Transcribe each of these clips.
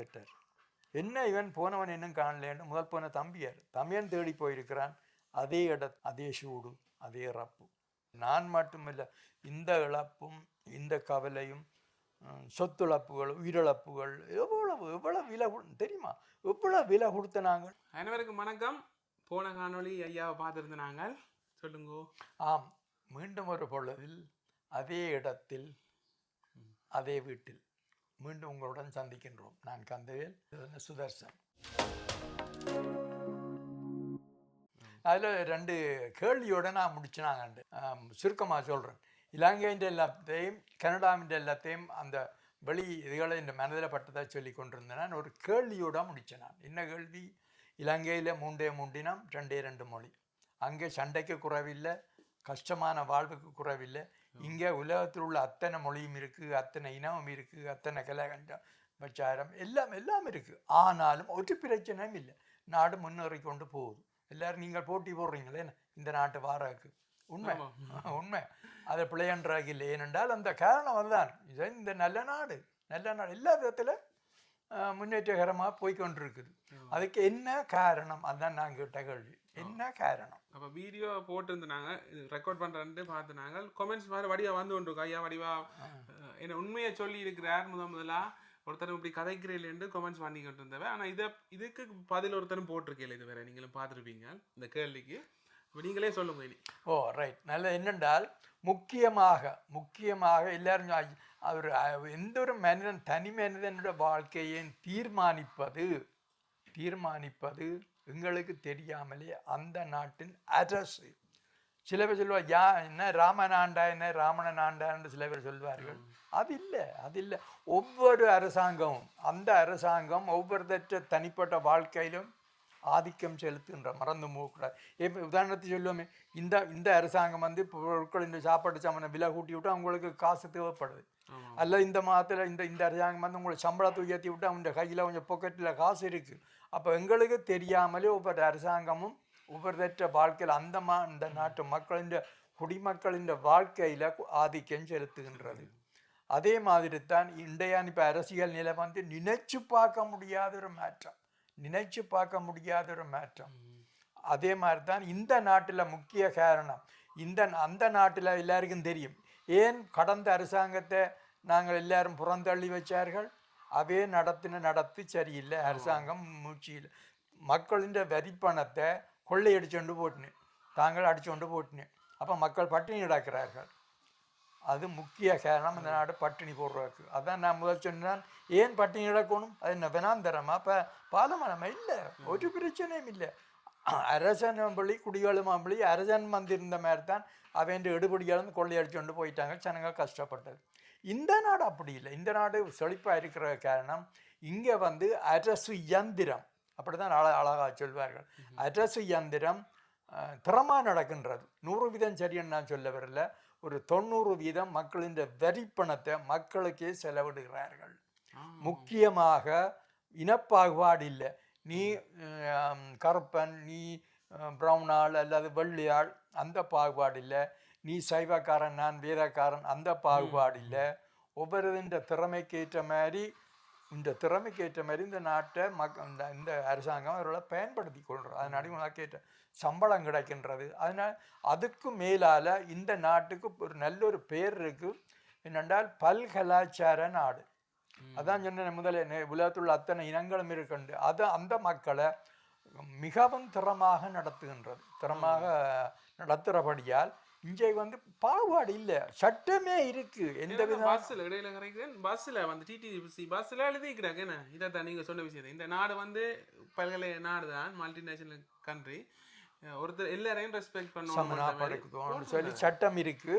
வந்துட்டார் என்ன இவன் போனவன் இன்னும் காணலேன்னு முதல் போன தம்பியார். தம்பியன் தேடி போயிருக்கிறான். அதே இட அதே சூடு அதே இறப்பு. நான் மட்டுமில்லை இந்த இழப்பும் இந்த கவலையும் சொத்துழப்புகள் உயிரிழப்புகள் எவ்வளவு எவ்வளவு விலை தெரியுமா? எவ்வளவு விலை கொடுத்த நாங்கள்? அனைவருக்கும் வணக்கம். போன காணொளி ஐயாவை பார்த்துருந்த நாங்கள். சொல்லுங்க. ஆம் மீண்டும் ஒரு பொழுதில் அதே இடத்தில் அதே வீட்டில். மீண்டும் உங்களுடன் சந்திக்கின்றோம். நான் கந்தவேல் சுதர்சன். அதில் ரெண்டு கேள்வியோடு நான் முடிச்சினாங்கண்டு சுருக்கமாக சொல்கிறேன் இலங்கையின் எல்லாத்தையும் கனடாவின் எல்லாத்தையும் அந்த வெளி இதுகளை இந்த மனதில் பட்டதாக சொல்லி கொண்டிருந்தேன். நான் ஒரு கேள்வியோட முடித்தேன் நான் என்ன கேள்வி? இலங்கையில் மூண்டே மூண்டினம் ரெண்டே ரெண்டு மொழி. அங்கே சண்டைக்கு குறைவில்லை கஷ்டமான வாழ்வுக்கு குறைவில்லை இங்கே உலகத்தில் உள்ள அத்தனை மொழியும் இருக்குது அத்தனை இனமும் இருக்குது அத்தனை கலகண்டம் பச்சாரம் எல்லாம் எல்லாம் இருக்குது ஆனாலும் ஒரு பிரச்சனையும் இல்லை. நாடு முன்னேறி கொண்டு போகுது. எல்லாரும் நீங்கள் போட்டி போடுறீங்களே இந்த நாட்டு வாராக்கு. உண்மை. உண்மை. அதை பிள்ளையன்றாக இல்லை. ஏனென்றால் அந்த காரணம் அதுதான். இது இந்த நல்ல நாடு. நல்ல நாடு. எல்லா விதத்தில் முன்னேற்றகரமாக போய்க்கொண்டிருக்குது அதுக்கு என்ன காரணம்? அதுதான் நான் கேட்ட கேள்வி. என்ன காரணம்? அப்போ வீடியோ போட்டிருந்தாங்க. இது ரெக்கார்ட் பண்ணுறேன்ட்டு பார்த்து நாங்கள் கொமெண்ட்ஸ் மாதிரி வடிவா வந்து கொண்டிருக்கோம் ஐயா வடிவா என்ன உண்மையை சொல்லி இருக்கிறார் முத முதலா? ஒருத்தர் இப்படி கதைக்கிறீங்களேன்னு கொமெண்ட்ஸ் பண்ணிக்கிட்டு இருந்தவ. ஆனால் இதை இதுக்கு பதில் ஒருத்தரும் போட்டிருக்கீங்க இது வேற. நீங்களும் பார்த்துருப்பீங்க. இந்த கேள்விக்கு. நீங்களே சொல்லுங்க இனி. ஓ ரைட் நல்ல என்னென்றால் முக்கியமாக முக்கியமாக எல்லாரும் அவர் எந்த ஒரு மனிதன் தனி மனிதனுடைய வாழ்க்கையை தீர்மானிப்பது தீர்மானிப்பது எங்களுக்கு தெரியாமலே அந்த நாட்டின் அரசு சில பேர் சொல்லுவா யா என்ன ராமன் ஆண்டா என்ன ராமணன் ஆண்டான்னு சில பேர் சொல்வார்கள். அது இல்லை அது இல்லை. ஒவ்வொரு அரசாங்கமும் அந்த அரசாங்கம் ஒவ்வொருத்தற்ற தனிப்பட்ட வாழ்க்கையிலும் ஆதிக்கம் செலுத்துகின்ற மறந்து போகக்கூடாது. இப்போ உதாரணத்துக்கு சொல்லுவோமே இந்த இந்த அரசாங்கம் வந்து பொருட்கள் இந்த சாப்பாட்டு சாமான விலை கூட்டி விட்டு அவங்களுக்கு காசு தேவைப்படுது. அல்ல இந்த மாதத்தில் இந்த இந்த அரசாங்கம் வந்து உங்களுக்கு சம்பளத்தை உயர்த்தி விட்டு அவங்க கையில் கொஞ்சம் பாக்கெட்டில் காசு இருக்குது அப்போ எங்களுக்கு தெரியாமலே ஒவ்வொரு அரசாங்கமும் ஒவ்வொருத்தற்ற வாழ்க்கையில் அந்த மா இந்த நாட்டு மக்களின் குடிமக்களின் வாழ்க்கையில் ஆதிக்கம் செலுத்துகின்றது. அதே மாதிரி தான் இன்றைய இப்போ அரசியல் நிலை வந்து நினைச்சு பார்க்க முடியாத ஒரு மாற்றம். நினைச்சு பார்க்க முடியாத ஒரு மாற்றம். அதே மாதிரி தான் இந்த நாட்டில் முக்கிய காரணம் இந்த அந்த நாட்டில் எல்லாருக்கும் தெரியும். ஏன் கடந்த அரசாங்கத்தை நாங்கள் எல்லாரும் புறந்தள்ளி வச்சார்கள். அவே நடத்தின நடத்தி சரியில்லை. அரசாங்கம் மூச்சியில். மக்களின் வரிப்பணத்தை கொள்ளையடிச்சுண்டு போட்டுனு தாங்கள் அடிச்சுண்டு போட்டுனு அப்போ மக்கள் பட்டினி கிடக்கிறார்கள். அது முக்கிய காரணம். இந்த நாடு பட்டினி போடுறதுக்கு. அதான் நான் முதல் சொன்னான். ஏன் பட்டினி கிடக்கணும்? அது என்ன வினாந்தரமா? இப்போ பாலமரமா இல்லை. ஒரு பிரச்சனையும் இல்லை. அரசன் பள்ளி குடிகளும் குடிகளுமாம்பள்ளி அரசன் வந்திருந்த மாதிரி தான் அவன் எடுபடியாலும் கொள்ளையடிச்சுட்டு போயிட்டாங்க. ஜனங்கள் கஷ்டப்பட்டது. இந்த நாடு அப்படி இல்லை. இந்த நாடு செழிப்பாக இருக்கிற காரணம் இங்கே வந்து அரசு இயந்திரம். அப்படி தான் அழ அழகாக சொல்வார்கள். அரசு இயந்திரம் அஹ், திறமா நடக்கின்றது. நூறு வீதம் சரின்னு நான் சொல்ல வரல. ஒரு தொண்ணூறு வீதம் மக்களின் வரிப்பணத்தை மக்களுக்கே செலவிடுகிறார்கள். முக்கியமாக இனப்பாகுபாடு இல்லை. நீ கருப்பன் நீ ப்ரௌன் ஆள் அல்லது வெள்ளியாள் அந்த பாகுபாடு இல்லை. நீ சைவக்காரன் நான் வேதக்காரன் அந்த பாகுபாடு இல்லை. ஒவ்வொருதின் திறமைக்கு ஏற்ற மாதிரி இந்த திறமைக்கு ஏற்ற மாதிரி இந்த நாட்டை மக் இந்த இந்த அரசாங்கம் அவர்களை பயன்படுத்தி கொள்கிறது அதனால உனக்கு ஏற்ற சம்பளம் கிடைக்கின்றது. அதனால் அதுக்கு மேலால் இந்த நாட்டுக்கு ஒரு நல்ல ஒரு பேர் இருக்குது என்னென்றால் பல்கலாச்சார நாடு. அதான் சொன்னேன் உலகத்தில் உள்ள அத்தனை இனங்களும் இருக்குண்டு அது அந்த மக்களை மிகவும் திறமாக நடத்துகின்றது. திறமாக நடத்துகிறபடியால் இங்கே வந்து பாகுபாடு இல்லை. சட்டமே இருக்கு. எந்த வித பஸ்ஸில் இடையில கரைக்கிறேன் பஸ்ஸில் வந்து டிடிசி பஸ்ஸில் எழுதிக்கிறாங்க என்ன இதை தான் நீங்கள் சொன்ன விஷயம் இந்த நாடு வந்து பல்கலை நாடு தான் மல்டிநேஷனல் கண்ட்ரி ஒருத்தர் எல்லாரையும் ரெஸ்பெக்ட் பண்ணுவோம் சொல்லி சட்டம் இருக்கு.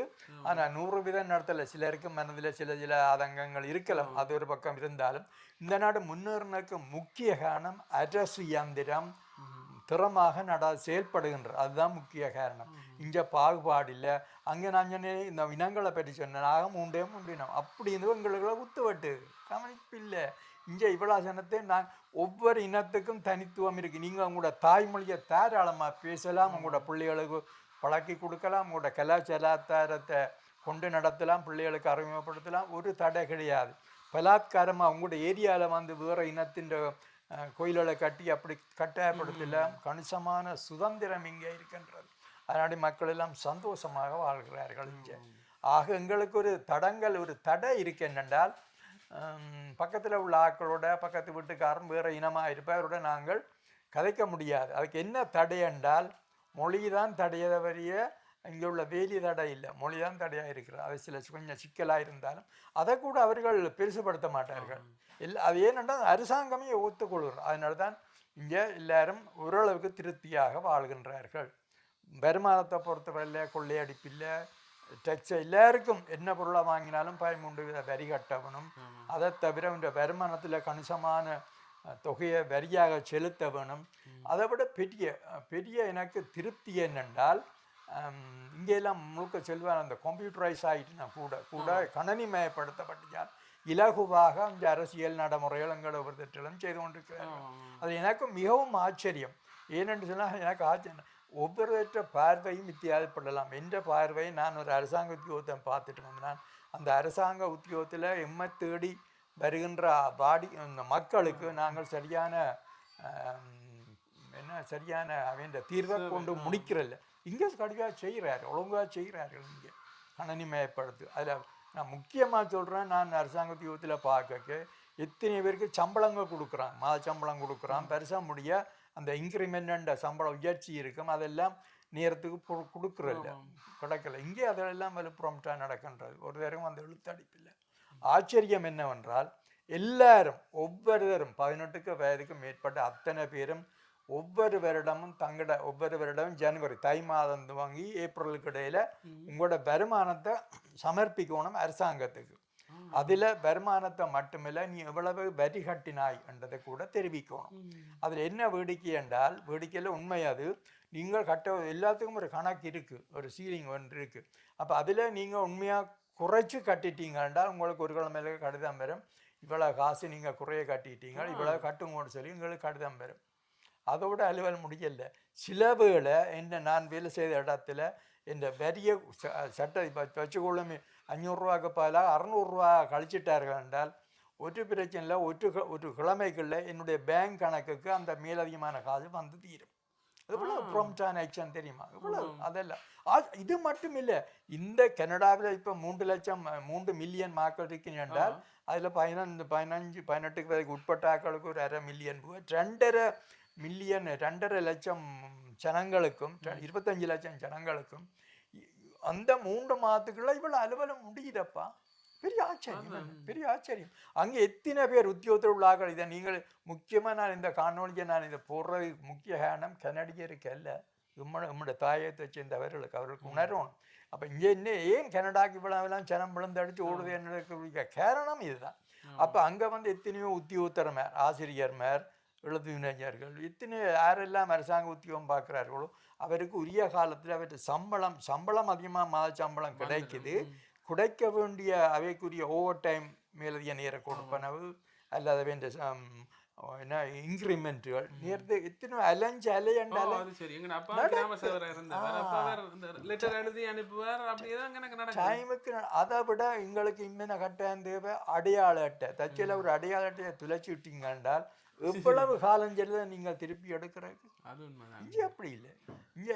ஆனா நூறு வீதம் நடத்தல. சிலருக்கு மனதில் சில சில ஆதங்கங்கள் இருக்கலாம். அது ஒரு பக்கம் இருந்தாலும் இந்த நாடு முன்னேறினதுக்கு முக்கிய காரணம் அரசு இயந்திரம் திறமாக நட செயல்படுகின்ற அதுதான் முக்கிய காரணம். இங்க பாகுபாடு இல்லை அங்கே நான் சொன்னேன் இந்த இனங்களை பற்றி சொன்னேன். ஆக மூண்டே மூண்டினம். அப்படி இருந்து எங்களுக்குள்ள குத்துவட்டு கவனிப்பு இல்லை இங்கே இவ்வளோ ஜனத்தை நான் ஒவ்வொரு இனத்துக்கும் தனித்துவம் இருக்குது நீங்கள் உங்களோட தாய்மொழியை தாராளமாக பேசலாம் உங்களோட பிள்ளைகளுக்கு பழக்கி கொடுக்கலாம் உங்களோட கலாச்சாரத்தை கொண்டு நடத்தலாம் பிள்ளைகளுக்கு அறிமுகப்படுத்தலாம். ஒரு தடை கிடையாது. பலாத்காரமாக அவங்களோட ஏரியாவில் வந்து வேறு இனத்தின் கோயில்களை கட்டி அப்படி கட்டாயப்படுத்தல. கணிசமான சுதந்திரம் இங்கே இருக்கின்றது. அதனாடி மக்கள் எல்லாம் சந்தோஷமாக வாழ்கிறார்கள் இங்கே. ஆக எங்களுக்கு ஒரு தடங்கள் ஒரு தடை இருக்கு என்னென்றால் பக்கத்தில் உள்ள ஆக்களோட பக்கத்து வீட்டுக்காரன் வேறு இனமாக இருப்பவரோட நாங்கள் கதைக்க முடியாது. அதுக்கு என்ன தடை என்றால் மொழி தான் தடையதவரிய இங்கே உள்ள வேலி தடை இல்லை. மொழி தான் தடையாக இருக்கிறது. அது சில கொஞ்சம் சிக்கலாக இருந்தாலும் அதை கூட அவர்கள் பெருசுபடுத்த மாட்டார்கள். இல்லை அது ஏனென்றால் அரசாங்கமே ஒத்துக்கொள்கிறோம் அதனால தான் இங்கே எல்லாரும் ஓரளவுக்கு திருப்தியாக வாழ்கின்றார்கள். வருமானத்தை பொறுத்தவரையில் கொள்ளையடிப்பில்லை டெக்ஸ் எல்லாருக்கும் என்ன பொருளை வாங்கினாலும் பதிமூன்று வித வரி கட்டவனும் அதை தவிர இந்த வருமானத்தில் கணிசமான தொகையை வரியாக செலுத்த வேணும் அதை விட பெரிய பெரிய எனக்கு திருப்தி என்னென்றால் இங்கே எல்லாம் முழுக்க செல்வான் அந்த கம்ப்யூட்டரைஸ் ஆகிட்டுனா கூட கூட கணனிமயப்படுத்தப்பட்டால் இலகுவாக இந்த அரசியல் நடைமுறைகள் எங்களோட ஒவ்வொருத்தரும் செய்து கொண்டிருக்கிறார்கள். அது எனக்கு மிகவும் ஆச்சரியம். ஏனென்று சொன்னால் எனக்கு ஆச்சரியம் ஒவ்வொருவற்ற பார்வையும் வித்தியாசப்படலாம் என்ற பார்வையை நான் ஒரு அரசாங்க உத்தியோகத்தை பார்த்துட்டு வந்தேன். அந்த அரசாங்க உத்தியோகத்தில் எம்மை தேடி வருகின்ற பாடி மக்களுக்கு நாங்கள் சரியான என்ன சரியான அவன் தீர்வை கொண்டு முடிக்கிறல்ல. இங்கே கடுமையாக செய்கிறாரு ஒழுங்காக செய்கிறார்கள் இங்கே. கணனிமயப்படுத்து. அதில் நான் முக்கியமாக சொல்கிறேன் நான் அரசாங்க உத்தியோகத்தில் பார்க்க எத்தனை பேருக்கு சம்பளங்கள் கொடுக்குறான்? மாத சம்பளம் கொடுக்குறான். பெருசாக முடிய அந்த இன்க்ரிமெண்ட் சம்பள உயர்ச்சி இருக்கும். அதெல்லாம் நேரத்துக்கு கொடுக்கறதில்ல கிடைக்கல. இங்கே அதெல்லாம் வலுப்புறம்ட்டா நடக்கின்றது. ஒரு தரம் அந்த இழுத்தடிப்பில்லை ஆச்சரியம் என்னவென்றால் எல்லாரும் ஒவ்வொருவரும் பதினெட்டுக்கு வயதுக்கு மேற்பட்ட அத்தனை பேரும் ஒவ்வொரு வருடமும் தங்களோட ஒவ்வொரு வருடமும் ஜனவரி தை மாதம் துவங்கி ஏப்ரலுக்கு இடையில உங்களோட வருமானத்தை சமர்ப்பிக்கணும் அரசாங்கத்துக்கு. அதில் வருமானத்தை மட்டுமில்ல நீ எவ்வளவு வரி கட்டினாய் என்றதை கூட தெரிவிக்கணும். அதில் என்ன வேடிக்கை என்றால் வேடிக்கையில் உண்மை அது. நீங்கள் கட்ட எல்லாத்துக்கும் ஒரு கணக்கு இருக்குது ஒரு சீலிங் ஒன்று இருக்குது அப்போ அதில் நீங்கள் உண்மையாக குறைச்சி கட்டிட்டீங்க என்றால் உங்களுக்கு ஒரு கிழமையில கடிதம் வரும். இவ்வளோ காசு நீங்கள் குறைய கட்டிட்டீங்க இவ்வளோ கட்டுங்கன்னு சொல்லி உங்களுக்கு கடிதம் வரும். அதோட அலுவல் முடியல. சில வேளை என்ன நான் வேலை செய்த இடத்துல இந்த வரிய ச- சட்ட இப்போ வச்சுக்கொள்ளும் அஞ்சூறுரூவாக்கு பதிலாக அறநூறுரூவா கழிச்சிட்டார்கள் என்றால் ஒரு பிரச்சனை இல்லை ஒரு ஒரு கிழமைக்குள்ள என்னுடைய பேங்க் கணக்குக்கு அந்த மேலதிகமான காசு வந்து தீரும். எவ்வளோ ப்ரொம்டான ஆக்ஷன் தெரியுமா? எவ்வளோ அதெல்லாம். இது மட்டும் இல்லை. இந்த கனடாவில் இப்போ மூன்று லட்சம் மூன்று மில்லியன் மக்கள் இருக்கீங்க என்றால் அதில் பதினஞ்சு பதினஞ்சு பதினெட்டுக்கு வரைக்கும் உட்பட்ட ஆட்களுக்கு ஒரு அரை மில்லியன் போய் ரெண்டரை மில்லியன் ரெண்டரை லட்சம் ஜனங்களுக்கும் இருபத்தஞ்சு லட்சம் ஜனங்களுக்கும் அந்த மூன்று மாதத்துக்குள்ள இவ்வளோ அலுவலம் முடியுதப்பா. பெரிய ஆச்சரியம்? பெரிய ஆச்சரியம். அங்கே எத்தனை பேர் உத்தியோகத்தில் உள்ளார்கள் இதை நீங்கள் முக்கியமாக நான் இந்த காணொலியை நான் இதை போடுறதுக்கு முக்கிய காரணம் கனடியருக்கு அல்ல உம்மோட உம்மோட தாயத்தை சேர்ந்தவர்களுக்கு அவர்களுக்கு உணரணும் அப்போ இங்கே என்ன? ஏன் கனடாக்கு இவ்வளவுலாம் ஜனம் விழுந்தடிச்சு ஓடுது என்னதுக்கு காரணம் இதுதான். அப்போ அங்கே வந்து எத்தனையோ உத்தியோகத்தரமேர் ஆசிரியர்மார் எழுத்துவினைஞர்கள் எத்தனை யாரெல்லாம் அரசாங்க உத்தியோகம் பார்க்குறார்களோ அவருக்கு உரிய காலத்தில் அவருக்கு சம்பளம் சம்பளம் அதிகமாக மாத சம்பளம் கிடைக்குது. குடைக்க வேண்டிய அவைக்குரிய ஓவர் டைம் மேலதிக நேர கொடுப்பனவு அல்லது வேண்டிய என்ன இன்க்ரிமெண்ட்டுகள் நேரத்தை எத்தனை அலைஞ்சு ஓ, அலையண்டால அது சரி. எங்க அப்பா கிராம சேவரா இருந்தவர் அப்ப அவர் இந்த லெட்டர் எழுதி அனுப்புவார். அப்படியே தான் எனக்கு நடக்கும் டைமுக்கு அதை விட எங்களுக்கு இம்மின கட்டாயம் தேவை? அடையாள அட்டை. தச்சில ஒரு அடையாள அட்டையை துளைச்சி விட்டீங்க என்றால் எவ்வளவு காலஞ்செல்ல நீங்கள் திருப்பி உண்மைதான். இங்கே அப்படி இல்லை. இங்கே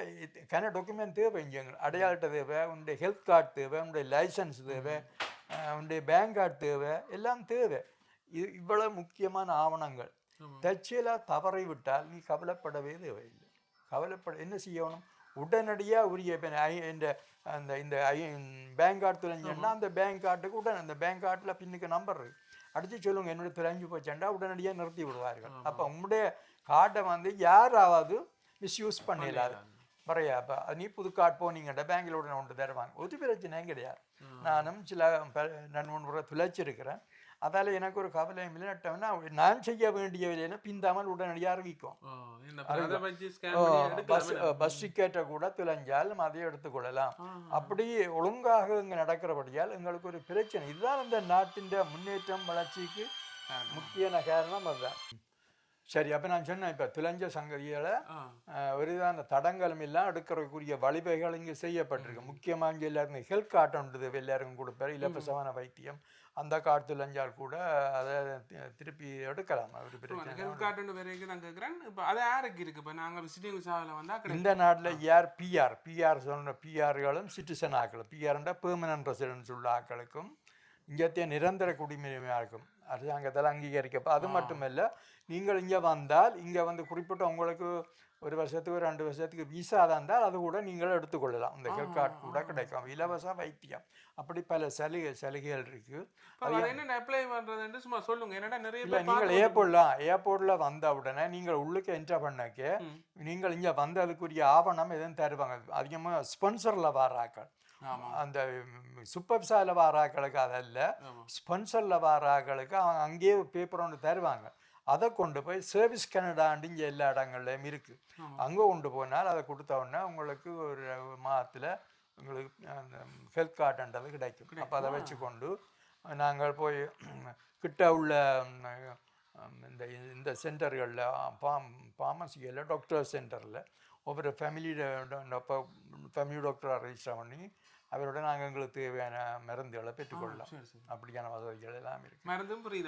கன டாக்குமெண்ட் தேவை இங்கே அடையாள தேவை உன்னுடைய ஹெல்த் கார்டு தேவை உன்னுடைய லைசன்ஸ் தேவை உன்னுடைய பேங்க் கார்டு தேவை எல்லாம் தேவை. இது இவ்வளவு முக்கியமான ஆவணங்கள். தற்செயலாக தவறி விட்டால் நீ கவலைப்படவே தேவையில்லை. கவலைப்பட என்ன செய்யணும்? உடனடியாக உரிய இந்த அந்த இந்த பேங்க் கார்டு தொலைஞ்சேன்னா அந்த பேங்க் கார்டுக்கு உடனே அந்த பேங்க் கார்டில் பின்னுக்கு நம்பர் இருக்கு. அடித்து சொல்லுங்க என்னுடைய தொலைஞ்சு போச்சேன்டா உடனடியாக நிறுத்தி விடுவார்கள். அப்போ உங்களுடைய கார்டை வந்து யாராவது மிஸ்யூஸ் பண்ணிடலாது வரையா அப்போ நீ புது கார்டு போனீங்கடா பேங்கில் உடனே ஒன்று தருவாங்க ஒரு பிரச்சனையும் கிடையாது. நானும் சில ப- ரெண்டு மூணு முறை துளைச்சிருக்கிறேன். அதால் எனக்கு ஒரு கவலையும் இல்லை நட்டவனா நான் செய்ய வேண்டிய வேலையில பிந்தாமல் உடனடியாக அறிவிக்கும். பஸ் பஸ் டிக்கெட்டை கூட துளைஞ்சால் நம்ம அதை எடுத்துக்கொள்ளலாம். அப்படி ஒழுங்காக இங்கே நடக்கிறபடியால் எங்களுக்கு ஒரு பிரச்சனை. இதுதான் இந்த நாட்டின் முன்னேற்றம் வளர்ச்சிக்கு. முக்கிய காரணம் அதுதான். சரி அப்ப நான் சொன்னேன் இப்ப துலஞ்ச சங்கதிகளை விதமான தடங்களும் எல்லாம் எடுக்கிறதுக்குரிய வழிவகைகள் இங்கே செய்யப்பட்டிருக்கு. முக்கியமாக இங்கே எல்லாருக்கும் ஹெல்த் கார்டுன்றது எல்லாருக்கும் கொடுப்பாரு. இலவசமான வைத்தியம். அந்த கார்டு துலஞ்சால் கூட அதை திருப்பி எடுக்கலாம். ஒரு பிரச்சனை ஹெல்த் கார்டு வரைக்கும் நான் கேட்குறேன்? இப்போ அது யாருக்கு இருக்கு? இப்போ நாங்கள் விசிட்டிங் விசாவில் வந்தால் இந்த நாட்டில் யார் பிஆர் பிஆர் சொன்ன பிஆர்களும் சிட்டிசன் ஆக்களும். பிஆர்ண்டா பெர்மனன்ட் ரெசிடென்ஸ் உள்ள ஆக்களுக்கும். இங்கத்தைய நிரந்தர குடியுரிமையாக இருக்கும். அரசாங்கத்தால் அங்கீகரிக்கப்ப அது மட்டுமல்ல நீங்கள் இங்கே வந்தால் இங்கே வந்து குறிப்பிட்ட உங்களுக்கு ஒரு வருஷத்துக்கு ரெண்டு வருஷத்துக்கு விசா இருந்தால் அது கூட நீங்கள் எடுத்துக்கொள்ளலாம். இந்த ஹெல்த் கார்டு கூட கிடைக்கும். இலவச வைத்தியம். அப்படி பல சலுகை சலுகைகள் இருக்குது சும்மா சொல்லுங்க. என்னடா நிறைய நீங்கள் ஏர்போர்ட்லாம் ஏர்போர்ட்டில் வந்த உடனே நீங்கள் உள்ளுக்கு என்டர் பண்ணக்க. நீங்கள் இங்கே வந்து அதுக்குரிய ஆவணம் எதுவும் தருவாங்க. அதிகமாக ஸ்பான்சரில் வராக்கள். அந்த சூப்பர்சாவில் வராக்களுக்கு அதல்ல. ஸ்பான்சரில் வராக்களுக்கு அவங்க அங்கேயே பேப்பர் ஒன்று தருவாங்க. அதை கொண்டு போய் சர்வீஸ் கனடாண்டு இங்கே எல்லா இடங்கள்லையும் இருக்குது. அங்கே கொண்டு போனால் அதை கொடுத்த உடனே உங்களுக்கு ஒரு மாதத்தில் உங்களுக்கு அந்த ஹெல்த் கார்டுன்றது கிடைக்கும். அப்போ அதை வச்சுக்கொண்டு நாங்கள் போய் கிட்ட உள்ள இந்த இந்த சென்டர்களில் பாம் ஃபார்மசிகளில் டாக்டர் சென்டரில் ஒவ்வொரு ஃபேமிலி ஃபேமிலி டாக்டராக ரெஜிஸ்டர் பண்ணி அவருடன் நாங்கள் எங்களுக்கு தேவையான மருந்துகளை பெற்றுக்கொள்ளலாம். அப்படியான வசதிகள் எல்லாம் இருக்கு. மருந்தும் ஃப்ரீ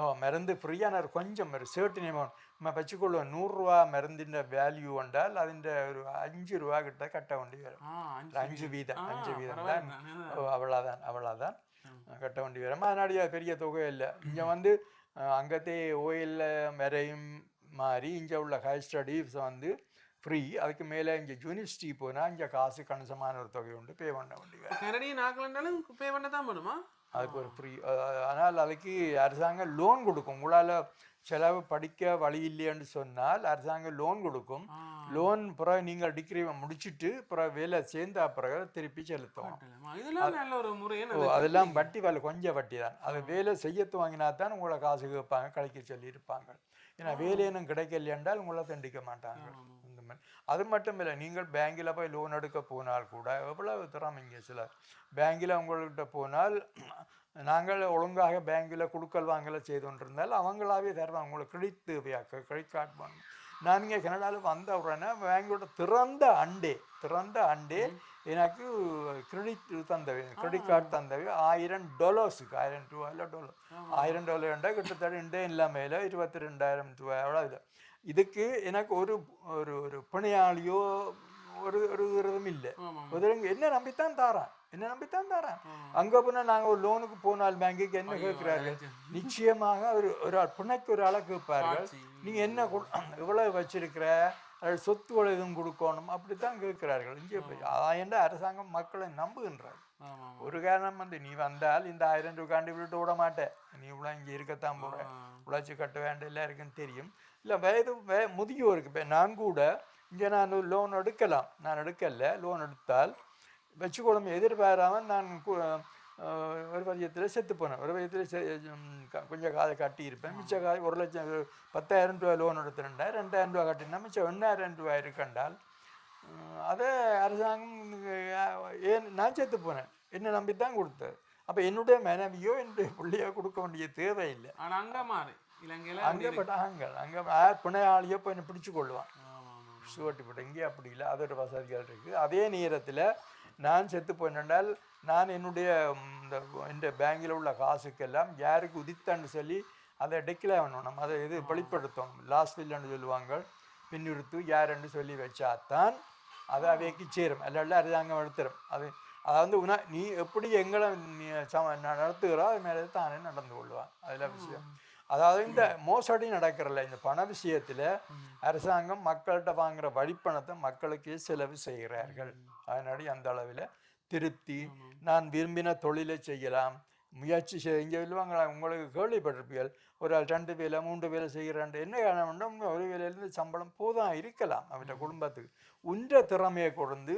ஓ மருந்து ஃப்ரீயான கொஞ்சம் ஒரு சேர்ட்டின் அமௌண்ட் நம்ம வச்சுக்கொள்ளுவோம் நூறுரூவா மருந்தின் வேல்யூ உண்டால் அதிൻ്റെ ஒரு அஞ்சு ரூபா கிட்ட கட்ட வேண்டி வரும். அஞ்சு வீதம் அஞ்சு வீதம் தான். அவ்வளோதான் அவ்வளோதான் கட்ட வேண்டி வரும். அதனாடியா பெரிய தொகை இல்லை. இங்கே வந்து அங்கத்தே ஓயிலில் வரையும் மாதிரி இங்கே உள்ள ஹையர் ஸ்டடீஸ் வந்து ஃப்ரீ அதுக்கு மேலே இங்கே யூனிவர்சிட்டி போனால் இங்கே காசு கணிசமான ஒரு தொகை உண்டு. பே பண்ண வேண்டி வரும் கனடியன் ஆக்கலன்னாலும் பே பண்ண தான் பண்ணுமா அதுக்கு ஒரு ஃப்ரீ ஆனால் அதுக்கு அரசாங்கம் லோன் கொடுக்கும். உங்களால் செலவு படிக்க வழி இல்லைன்னு சொன்னால் அரசாங்கம் லோன் கொடுக்கும். லோன் பிறகு நீங்கள் டிகிரி முடிச்சிட்டு பிறகு வேலை சேர்ந்த பிறகு திருப்பி ஓ அதெல்லாம் வட்டி வேலை கொஞ்சம் வட்டி தான். அது வேலை செய்ய துவங்கினா தான் உங்களை காசு கேட்பாங்க கழிக்க சொல்லி இருப்பாங்க ஏன்னா வேலையினும் கிடைக்கல என்றால் உங்களை தண்டிக்க மாட்டாங்க. மாதிரி அது மட்டும் இல்லை நீங்கள் பேங்கில் போய் லோன் எடுக்க போனால் கூட எவ்வளவு திறமைங்க சில. பேங்கில் உங்கள்கிட்ட போனால் நாங்கள் ஒழுங்காக பேங்கில் கொடுக்கல் வாங்கல செய்து கொண்டிருந்தால் அவங்களாவே தருவாங்க உங்களுக்கு கிரெடிட் தேவையாக்க கிரெடிட் கார்டு வாங்க நான் இங்கே கனடாவில் வந்த உடனே பேங்கோட திறந்த அண்டே திறந்த அண்டே எனக்கு கிரெடிட் தந்தவை கிரெடிட் கார்டு தந்தவை. ஆயிரம் டாலர்ஸுக்கு ஆயிரம் ரூபாயில் டாலர் ஆயிரம் டாலர் கிட்டத்தட்ட இண்டே இல்லாமல் இருபத்தி ரெண்டாயிரம் ரூபாய் அவ்வளோ இது. இதுக்கு எனக்கு ஒரு ஒரு ஒரு பிணையாளியோ ஒரு ஒரு விரதம் இல்லை. என்ன நம்பித்தான் தாரான் என்ன நம்பித்தான் தாரான். அங்க போனா நாங்க ஒரு லோனுக்கு போனால் பேங்குக்கு என்ன கேட்கிறார்கள்? நிச்சயமாக ஒரு ஒரு ஆள் பிணைக்கு ஒரு ஆளை கேட்பார்கள். நீங்க என்ன எவ்வளவு வச்சிருக்கிற சொத்துக்கள் எதுவும் கொடுக்கணும் அப்படித்தான் கேட்கிறார்கள். இங்கே அதான் அரசாங்கம் மக்களை நம்புகின்றார். ஒரு காரணம் வந்து நீ வந்தால் இந்த ஆயிரம் ரூபாண்டி விட்டு விட மாட்டேன். நீ இவ்வளோ இங்கே இருக்கத்தான் போற. ஆ. உழைச்சி கட்ட வேண்டிய எல்லாருக்கும் தெரியும். இல்லை வயது வே முதியோருக்கு இப்போ நான் கூட இங்கே நான் லோன் எடுக்கலாம். நான் எடுக்கல லோன் எடுத்தால் வச்சுக்கொள்ளும் எதிர்பாராமல் நான் ஒரு பட்சத்தில் செத்து போனேன் ஒரு பட்சத்தில் கொஞ்சம் காதை கட்டியிருப்பேன். மிச்ச காய் ஒரு லட்சம் பத்தாயிரம் ரூபாய் லோன் எடுத்துருந்தேன் ரெண்டாயிரம் ரூபாய் கட்டினா மிச்சம் எண்ணாயிரம் ரூபாய் இருக்கண்டால் அதை அரசாங்கம் ஏன் நான் செத்து போனேன் என்னை நம்பி தான் கொடுத்தது. அப்போ என்னுடைய மனைவியோ என்னுடைய பிள்ளையோ கொடுக்க வேண்டிய தேவையில்லை. ஆனா அங்க மாறு. இலங்கையில அங்கே பட்டாங்க அங்கே யார் பிணையாளியோ போய் என்னை பிடிச்சு கொள்வான் ஆமா ஆமா சுவட்டி போட்டு இங்கே அப்படி இல்லை. அதோட வசதிகள் இருக்குது. அதே நேரத்தில் நான் செத்து போயினால் நான் என்னுடைய இந்த இந்த பேங்கில் உள்ள காசுக்கெல்லாம் யாருக்கு உதித்தான்னு சொல்லி அதை டெக்ளேர் பண்ணணும் அதை இது வெளிப்படுத்தணும் லாஸ்ட் இல்லைன்னு சொல்லுவாங்க? பின்னிறுத்து யாருன்னு சொல்லி வச்சாதான் அதை அவைக்கு சேரும். அல்ல அரசாங்கம் எடுத்துரும் அது அதாவது உன நீ எப்படி எங்களை நீ சம நடத்துகிறோ அது மேலே தானே நடந்து கொள்வான். அதில் விஷயம். அதாவது இந்த மோசடி நடக்கிறல இந்த பண விஷயத்தில் அரசாங்கம் மக்கள்கிட்ட வாங்குற வழிப்பணத்தை மக்களுக்கே செலவு செய்கிறார்கள். அதனாடி அந்த அளவில் திருப்தி நான் விரும்பின தொழிலை செய்யலாம். முயற்சி செய் இங்கே சொல்லுவாங்களா உங்களுக்கு கேள்விப்பட்டிருப்பீர்கள். ஒரு ஆள் ரெண்டு வேலை மூன்று வேலை செய்கிறான் என்ன காரணம்னா உங்க ஒரு வேலையிலேருந்து சம்பளம் போதும் இருக்கலாம் அவன்கிட்ட குடும்பத்துக்கு. உன்ற திறமையை கொண்டு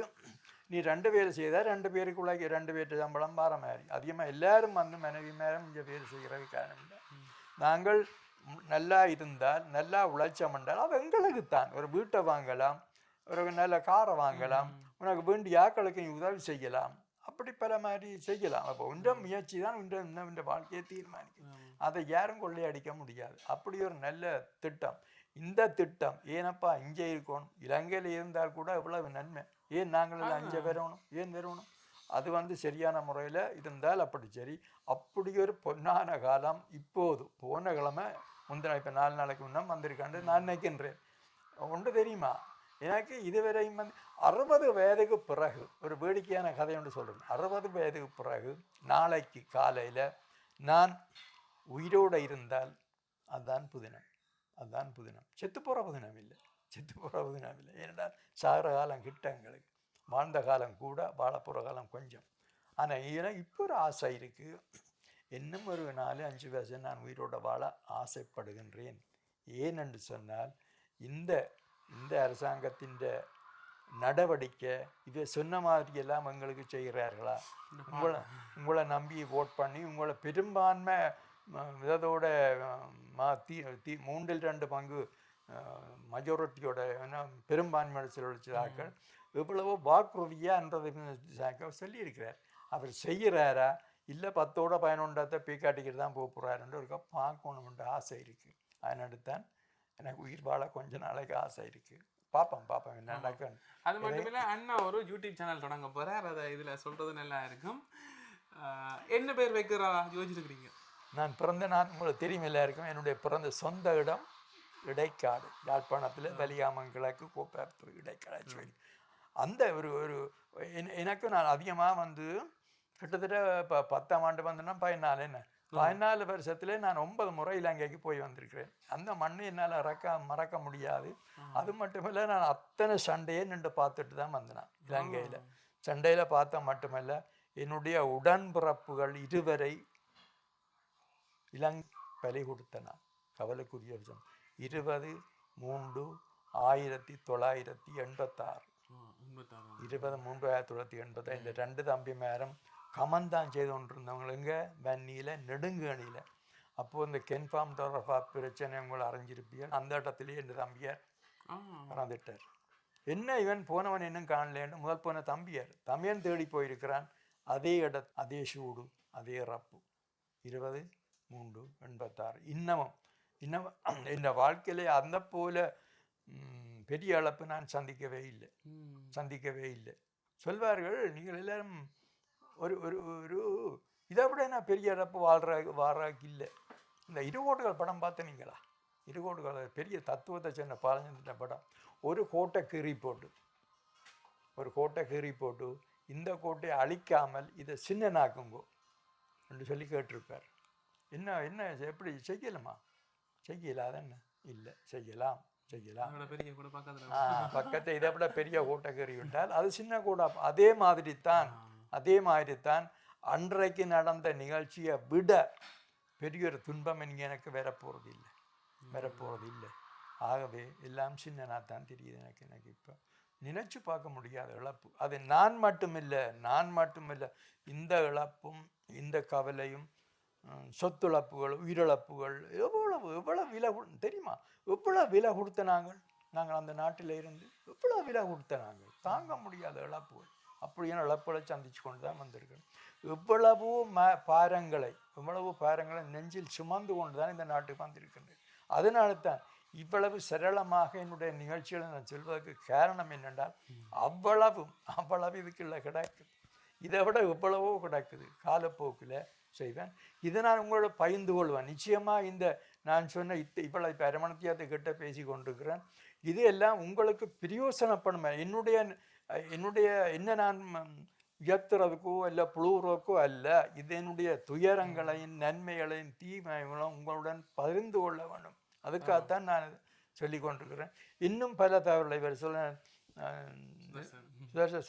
நீ ரெண்டு வேலை செய்தால் ரெண்டு பேருக்குள்ள ரெண்டு பேர்ட்டு சம்பளம் பார மாதிரி அதிகமாக எல்லாரும் வந்து மனைவி மேலும் இங்கே வேலை செய்கிறது காரணம் இல்லை. நாங்கள் நல்லா இருந்தால் நல்லா உழைச்சோம் என்றால் அது எங்களுக்கு தான். ஒரு வீட்டை வாங்கலாம் ஒரு நல்ல காரை வாங்கலாம் உனக்கு வேண்டிய ஆக்களுக்கு நீ உதவி செய்யலாம். அப்படி பல மாதிரி செய்யலாம். அப்போ உண்ட முயற்சி தான் உண்ட உண்ட வாழ்க்கையை தீர்மானிக்கும். அதை யாரும் கொள்ளையடிக்க முடியாது. அப்படி ஒரு நல்ல திட்டம். இந்த திட்டம் ஏனப்பா இங்கே இருக்கணும்? இலங்கையில் இருந்தால் கூட எவ்வளவு நன்மை. ஏன் நாங்கள் இங்கே வரணும் ஏன் வரணும் அது வந்து சரியான முறையில் இருந்தால் அப்படி சரி. அப்படி ஒரு பொன்னான காலம் இப்போது போன கிழமை முந்தின இப்போ நாலு நாளைக்கு முன்னம் வந்திருக்காண்டு நான் நினைக்கின்றேன். ஒன்று தெரியுமா? எனக்கு இதுவரையும் வந்து அறுபது வயதுக்கு பிறகு ஒரு வேடிக்கையான கதை ஒன்று சொல்கிறேன் அறுபது வயதுக்கு பிறகு நாளைக்கு காலையில் நான் உயிரோடு இருந்தால் அதுதான் புதினம். அதுதான் புதினம். செத்து போகிற புதினம் இல்லை. செத்து போகிற புதினம் இல்லை. ஏனென்றால் சாகிற காலம் கிட்ட எங்களுக்கு. வாழ்ந்த காலம் கூட வாழப்போகிற காலம் கொஞ்சம். ஆனால் எனக்கு இப்போ ஒரு ஆசை இருக்குது இன்னும் ஒரு நாலு அஞ்சு வருஷம் நான் உயிரோட வாழ ஆசைப்படுகின்றேன். ஏனென்று சொன்னால் இந்த இந்த அரசாங்கத்தின் நடவடிக்கை இதை சொன்ன மாதிரி எல்லாம் எங்களுக்கு செய்கிறார்களா? உங்களை உங்களை நம்பி ஓட் பண்ணி உங்களை பெரும்பான்மை இதோட மா தீ தீ மூன்றில் ரெண்டு பங்கு மெஜாரிட்டியோட பெரும்பான்மை செலவழிச்சதாக்கள் எவ்வளவோ வாக்குறுதியான்றதை சொல்லியிருக்கிறார். அவர் செய்கிறாரா? இல்லை பத்தோட பதினொன்றத்தை பீக்காட்டிக்கிட்டு தான் போக போகிறாருன்ற ஒரு பார்க்கணுன்ற ஆசை இருக்குது அதனால தான் எனக்கு உயிர் வாழ கொஞ்ச நாளைக்கு ஆசை இருக்குது பார்ப்போம் பார்ப்போம் என்ன நடக்கும் அது மட்டும் இல்ல அண்ணா ஒரு யூடியூப் சேனல் தொடங்க போறார். அதை இதுல சொல்றது நல்லா இருக்கும். என்ன பேர் வைக்கிறா? யோசிச்சிருக்கிறீங்க நான் பிறந்த நான் உங்களுக்கு தெரியும் எல்லாருக்கும். என்னுடைய பிறந்த சொந்த இடம் இடைக்காடு. யாழ்ப்பாணத்தில் வலியாமன் கிழக்கு கோப்பேரத்தூர் இடைக்காடு சொல்லி அந்த ஒரு ஒரு என- எனக்கு நான் அதிகமாக வந்து கிட்டத்தட்ட இப்போ பத்தாம் ஆண்டு வந்தேன்னா பதினாலு என்ன? பதினாலு வருஷத்துல நான் ஒன்பது முறை இலங்கைக்கு போய் வந்திருக்கிறேன். அந்த மண்ணை என்னால் மறக்க மறக்க முடியாது. அது மட்டுமில்ல நான் அத்தனை சண்டையே நின்று பார்த்துட்டு தான் வந்தேன் இலங்கையில். சண்டையில் பார்த்தா மட்டுமல்ல என்னுடைய உடன்பிறப்புகள் இருவரை இளங் பலி கொடுத்தன. கவலைக்குரிய விஷயம். இருபது மூன்று ஆயிரத்தி தொள்ளாயிரத்தி எண்பத்தாறு. இருபது மூன்று ஆயிரத்தி தொள்ளாயிரத்தி எண்பத்தி இந்த ரெண்டு தம்பிமாரும் கமந்தான் செய்து கொண்டிருந்தவங்களுங்க வன்னியில் நெடுங்கணியில். அப்போது இந்த கென்ஃபார்ம் தொடர்பா பிரச்சனை உங்களை அறிஞ்சிருப்பீர்கள் அந்த இடத்துலயே என் தம்பியார் இறந்துட்டார் என்ன இவன் போனவன் இன்னும் காணலேன்னு முதல் போன தம்பியார். தம்பியன் தேடி போயிருக்கிறான். அதே இட அதே சூடு அதே ரப்பு இருபது மூன்று எண்பத்தாறு. இன்னமும் இன்னமும் இந்த வாழ்க்கையிலே அந்த போல பெரிய இழப்பு நான் சந்திக்கவே இல்லை. சந்திக்கவே இல்லை. சொல்வார்கள் நீங்கள் எல்லாரும் ஒரு ஒரு ஒரு இதை விட நான் பெரிய இழப்பு வாழ்ற வாழ்றாக்கு இல்லை. இந்த இருகோட்டுகள் படம் பார்த்தனீங்களா இருகோட்டுகள் பெரிய தத்துவத்தை சொன்ன பாலஞ்சந்திர படம். ஒரு கோட்டை கீறி போட்டு ஒரு கோட்டை கீறி போட்டு இந்த கோட்டையை அழிக்காமல் இதை சின்னனாக்குங்கோ. என்று சொல்லி கேட்டிருப்பார். என்ன என்ன எப்படி செய்யலாமா? செய்யலாத என்ன? இல்லை செய்யலாம் செய்யலாம். பக்கத்தை இதை விட பெரிய கோட்டை விட்டால் அது சின்ன கூடா. அதே மாதிரி தான் அதே மாதிரி தான் அன்றைக்கு நடந்த நிகழ்ச்சியை விட பெரிய ஒரு துன்பம் இங்கே எனக்கு வரப்போகிறது இல்லை. வரப்போகிறது இல்லை. ஆகவே எல்லாம் சின்னனாக தான் தெரியுது எனக்கு எனக்கு இப்போ. நினைச்சு பார்க்க முடியாத இழப்பு. அது நான் மட்டும் இல்லை நான் மட்டும் இல்லை இந்த இழப்பும் இந்த கவலையும் சொத்துழப்புகள் உயிரிழப்புகள் எவ்வளவு எவ்வளவு விலை தெரியுமா? எவ்வளவு விலை கொடுத்த நாங்கள்? நாங்கள் அந்த நாட்டில் இருந்து எவ்வளவு விலை கொடுத்த நாங்கள்? தாங்க முடியாத இழப்புகள். அப்படியான இழப்புகளை சந்திச்சு கொண்டு தான் வந்திருக்கிறோம். எவ்வளவோ ம பாரங்களை எவ்வளவோ பாரங்களை நெஞ்சில் சுமந்து கொண்டு தான் இந்த நாட்டுக்கு வந்திருக்கின்றேன். அதனால தான் இவ்வளவு சரளமாக என்னுடைய நிகழ்ச்சிகளை நான் சொல்வதற்கு காரணம் என்னென்றால் அவ்வளவும் அவ்வளவு இதுக்குள்ள கிடக்குது இதை விட எவ்வளவோ கிடக்குது. காலப்போக்கில் செய்வேன். இதை நான் உங்களோட பகிர்ந்து கொள்வேன். நிச்சயமாக இந்த நான் சொன்ன இத்த இப்போ அரமணத்தியாத்தை கிட்ட பேசி கொண்டிருக்கிறேன். இது எல்லாம் உங்களுக்கு பிரயோசனப்படும். என்னுடைய என்னுடைய என்ன நான் உயர்த்துறதுக்கோ இல்லை புழுவுறதுக்கோ அல்ல இது என்னுடைய துயரங்களையும் நன்மைகளையும் தீமைகளும் உங்களுடன் பகிர்ந்து கொள்ள வேண்டும். அதுக்காகத்தான் நான் சொல்லி கொண்டிருக்கிறேன். இன்னும் பல தவறுகளை இவர் சொல்ல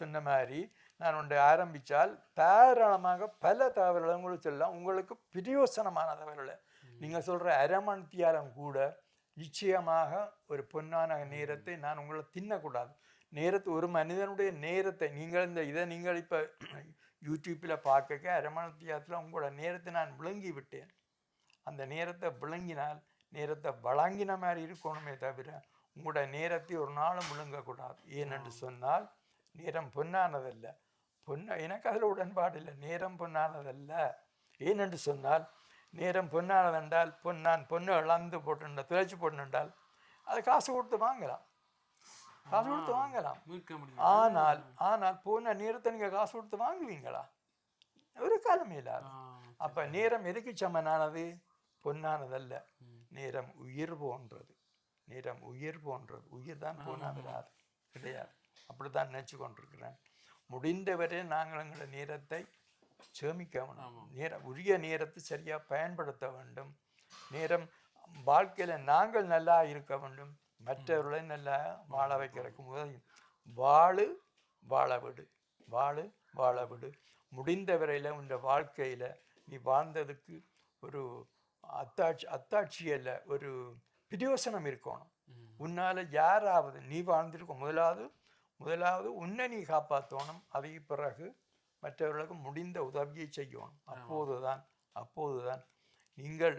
சொன்ன மாதிரி நான் ஒன்றை ஆரம்பித்தால் தாராளமாக பல தகவல்களை உங்களுக்கு சொல்லலாம். உங்களுக்கு பிரயோசனமான தகவல்களை நீங்கள் சொல்கிற அரமணித்தியாலம் கூட நிச்சயமாக ஒரு பொன்னான நேரத்தை நான் உங்களை தின்னக்கூடாது. நேரத்தை ஒரு மனிதனுடைய நேரத்தை நீங்கள் இந்த இதை நீங்கள் இப்போ யூடியூப்பில் பார்க்க அரமணித்தியாலத்தில் உங்களோட நேரத்தை நான் விளங்கி விட்டேன். அந்த நேரத்தை விளங்கினால் நேரத்தை வழங்கின மாதிரி இருக்கணுமே தவிர உங்களோட நேரத்தை ஒரு நாளும் விழுங்கக்கூடாது ஏனென்று சொன்னால் நேரம் பொன்னானதல்ல. பொன்ன எனக்கு அதில் உடன்பாடு இல்லை. நேரம் பொன்னானதல்ல ஏனென்று சொன்னால் நேரம் பொன்னானதென்றால் பொன் நான் பொண்ணு இழந்து போட்டுண்ட துளைச்சி போட்டுண்டால் அதை காசு கொடுத்து வாங்கலாம். காசு கொடுத்து வாங்கலாம். ஆனால் ஆனால் போன நேரத்தை நீங்கள் காசு கொடுத்து வாங்குவீங்களா? ஒரு காலமே இல்லாது அப்ப நேரம் எதுக்கு சமனானது? பொன்னானதல்ல நேரம் உயிர் போன்றது. நேரம் உயிர் போன்றது. உயிர் தான் போனா விடாது கிடையாது. அப்படித்தான் நினைச்சு கொண்டிருக்கிறேன். முடிந்தவரை நாங்கள் எங்களோட நேரத்தை சேமிக்க வேணும் நேரம் உரிய நேரத்தை சரியா பயன்படுத்த வேண்டும். நேரம் வாழ்க்கையில நாங்கள் நல்லா இருக்க வேண்டும். மற்றவர்களை நல்லா வாழ வைக்கிறதுக்கு முதல் வாழு வாழ விடு. வாழு வாழ விடு. முடிந்த வரையில் உன் வாழ்க்கையில நீ வாழ்ந்ததுக்கு ஒரு அத்தாட்சி அத்தாட்சி அல்ல ஒரு பிரயோசனம் இருக்கணும். உன்னால யாராவது நீ வாழ்ந்திருக்க முதலாவது முதலாவது உன்னை நீ காப்பாற்றணும் அதை பிறகு மற்றவர்களுக்கு முடிந்த உதவியை செய்யணும். அப்போதுதான் அப்போதுதான் நீங்கள்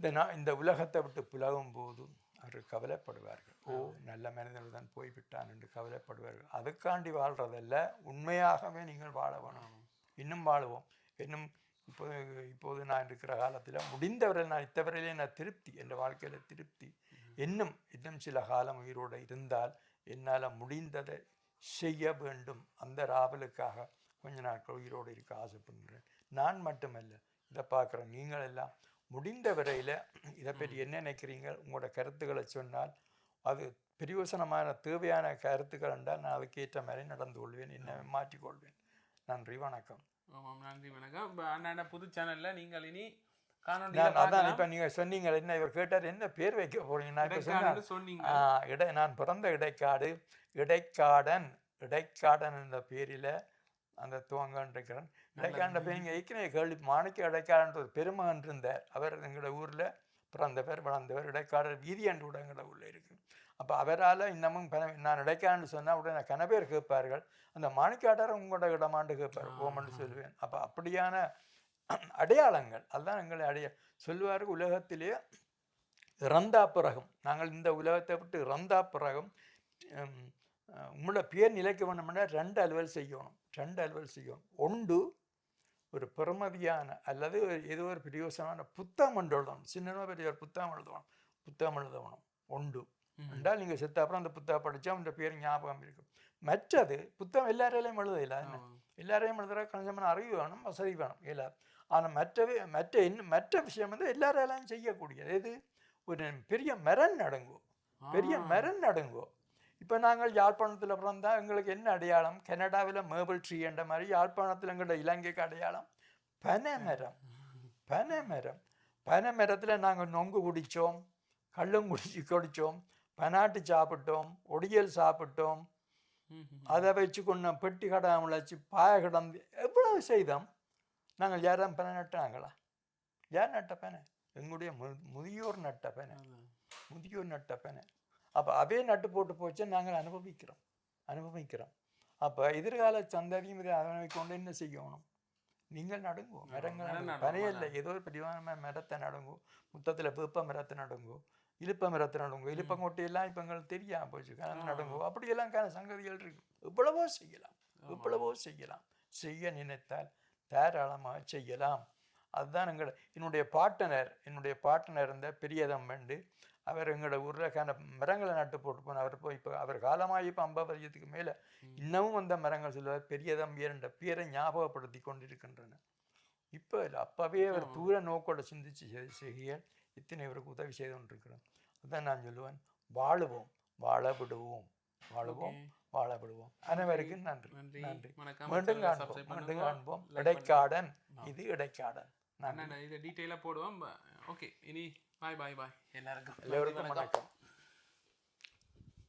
இந்த நா இந்த உலகத்தை விட்டு புலகும் போது அவர்கள் கவலைப்படுவார்கள். ஓ நல்ல மனிதர்கள் தான் போய்விட்டான் என்று கவலைப்படுவார்கள். அதுக்காண்டி வாழ்றதல்ல உண்மையாகவே நீங்கள் வாழ வேணும். இன்னும் வாழுவோம். இன்னும் இப்போது இப்போது நான் இருக்கிற காலத்தில் முடிந்தவரை நான் இத்தவரையிலே நான் திருப்தி என் வாழ்க்கையில் திருப்தி இன்னும் இன்னும் சில காலம் உயிரோடு இருந்தால் என்னால் முடிந்ததை செய்ய வேண்டும். அந்த ராவலுக்காக கொஞ்ச நாட்கள் உயிரோடு இருக்க ஆசைப்படுகிறேன். நான் மட்டுமல்ல இதை பார்க்குற நீங்கள் எல்லாம் முடிந்த வரையில் இதை பற்றி என்ன நினைக்கிறீங்க? உங்களோட கருத்துக்களை சொன்னால் அது பிரயோசனமான தேவையான கருத்துக்கள் என்றால் நான் அதுக்கேற்ற மாதிரி நடந்து கொள்வேன் என்ன மாற்றிக்கொள்வேன் நன்றி வணக்கம். ஆமாம் நன்றி வணக்கம். அண்ணாண்ட புது சேனல்ல நீங்கள் இனி அதான் பார்க்கலாம். இப்போ நீங்கள் சொன்னீங்க. என்ன இவர் கேட்டார் என்ன பேர் வைக்க போறீங்க? நான் சொன்னீங்க. இடை பிறந்த இடைக்காடு இடைக்காடன் இடைக்காடன் என்ற பேரில் அந்த துவங்கன்னு இருக்கிறேன். இடைக்காண்ட பேர் நீங்கள் ஏற்கனவே கேள்வி மாணிக்க இடைக்காடன்ற ஒரு பெருமகன் இருந்தார். அவர் எங்களோட ஊரில் பிறந்தவர் வளர்ந்தவர் இடைக்காடர் வீதியாண்டு கூட எங்களோட ஊரில் இருக்கு. அப்போ அவரால் இன்னமும் நான் இடைக்காண்டு சொன்னால் உடனே கனபேர் கேட்பார்கள். அந்த மாணிக்காட்டார் உங்களோட இடமாண்டு கேட்பார் ஓமன்னு சொல்லுவேன். அப்போ அப்படியான அடையாளங்கள். அதுதான் எங்களை அடைய சொல்லுவார் உலகத்திலே இறந்தா பிறகும். நாங்கள் இந்த உலகத்தை விட்டு இறந்தா பிறகும் உங்களோட பேர் நிலைக்க வேணும்னா ரெண்டு அலுவல் செய்யணும். ரெண்டு அலுவல் செய்யணும். ஒன்று ஒரு பெருமதியான அல்லது ஏதோ ஒரு பிரயோசனமான புத்தகம் ஒன்று எழுதணும். சின்ன பெரிய ஒரு புத்தகம் எழுதணும். புத்தகம் எழுதணும். ஒன்று. என்றால் நீங்கள் செத்த அப்புறம் அந்த புத்தகம் படித்தா உங்கள் பேர் ஞாபகம் இருக்கும். மற்றது புத்தகம் எல்லாரையிலையும் எழுத இல்லை எல்லாரையும் எழுதுகிற கொஞ்சமான அறிவு வேணும் வசதி வேணும். இல்லை ஆனால் மற்றவே மற்ற இன்னும் மற்ற விஷயம் வந்து எல்லாராலையும் செய்யக்கூடியது. எது? ஒரு பெரிய மரம் நடுங்கோ. பெரிய மரம் நடுங்கோ. இப்போ நாங்கள் யாழ்ப்பாணத்தில் பிறந்தா எங்களுக்கு என்ன அடையாளம்? கனடாவில் மேபிள் ட்ரீ என்ற மாதிரி யாழ்ப்பாணத்தில் எங்களோட இலங்கைக்கு அடையாளம். பனை மரம். பனை மரம். பனை மரத்தில் நாங்கள் நொங்கு குடித்தோம் கள்ளும் குடிச்சு குடித்தோம் பனாட்டு சாப்பிட்டோம். ஒடியல் சாப்பிட்டோம். அதை வச்சு கொண்டு பெட்டி கடை முளைச்சி பாய கிடந்து எவ்வளவு செய்தோம்? நாங்கள் யாரும் பனை நட்டாங்களா யார் நட்ட பனை? எங்களுடைய மு முதியோர் நட்ட பனை. முதியோர் நட்ட பனை. அப்போ அவே நட்டு போட்டு போச்சு நாங்கள் அனுபவிக்கிறோம். அனுபவிக்கிறோம். அப்போ எதிர்கால சந்ததியும் இதை அனுபவிக்கொண்டு என்ன செய்யணும்? நீங்கள் நடுங்கோ. மரங்கள் பனையல்ல ஏதோ ஒரு பிடிவான மரத்தை நடுங்கோ. முத்தத்தில் வேப்ப மரத்தை நடுங்கோ. இலுப்ப மரத்தை நடுங்கோ. இலுப்பங்கொட்டையெல்லாம் இப்போ எங்களுக்கு தெரியாம போச்சு. கணக்கு நடுங்கோ. அப்படியெல்லாம் கான சங்கதிகள் இருக்கு. எவ்வளவோ செய்யலாம். எவ்வளவோ செய்யலாம். செய்ய நினைத்தால் தாராளமாக செய்யலாம். அதுதான் எங்களோட என்னுடைய பாட்டனர் என்னுடைய பாட்டனர் இருந்த பெரியதம்பண்டு அவர் எங்களோட ஊரில் கான மரங்களை நட்டு போட்டு போனார். அவர் போய் இப்போ அவர் காலமாகி இப்போ ஐம்பது வருஷத்துக்கு மேலே இன்னமும் அந்த மரங்கள் சொல்லுவார் பெரியதம்பியர் என்ற பேரை ஞாபகப்படுத்தி கொண்டிருக்கின்றன. இப்போ இல்லை அப்போவே அவர் தூர நோக்கோட சிந்திச்சு செய்- செய்ய இத்தனை இவருக்கு உதவி செய்து கொண்டிருக்கிறோம். அதான் நான் சொல்லுவேன் வாழுவோம் வாழ விடுவோம் வாழுவோம். வாழ விடுவோம் அனைவருக்கும் நன்றி. நன்றி. நன்றி. வணக்கம் மீண்டும் சேனலை காண்போம். மீண்டும். காண்போம். இடைக்காடன். இது இடைக்காடன். அண்ணா இதை டீட்டெயிலாக போடுவோம். ஓகே இனி பாய் பாய் பாய் எல்லாருக்கும் எல்லோருக்கும் வணக்கம்.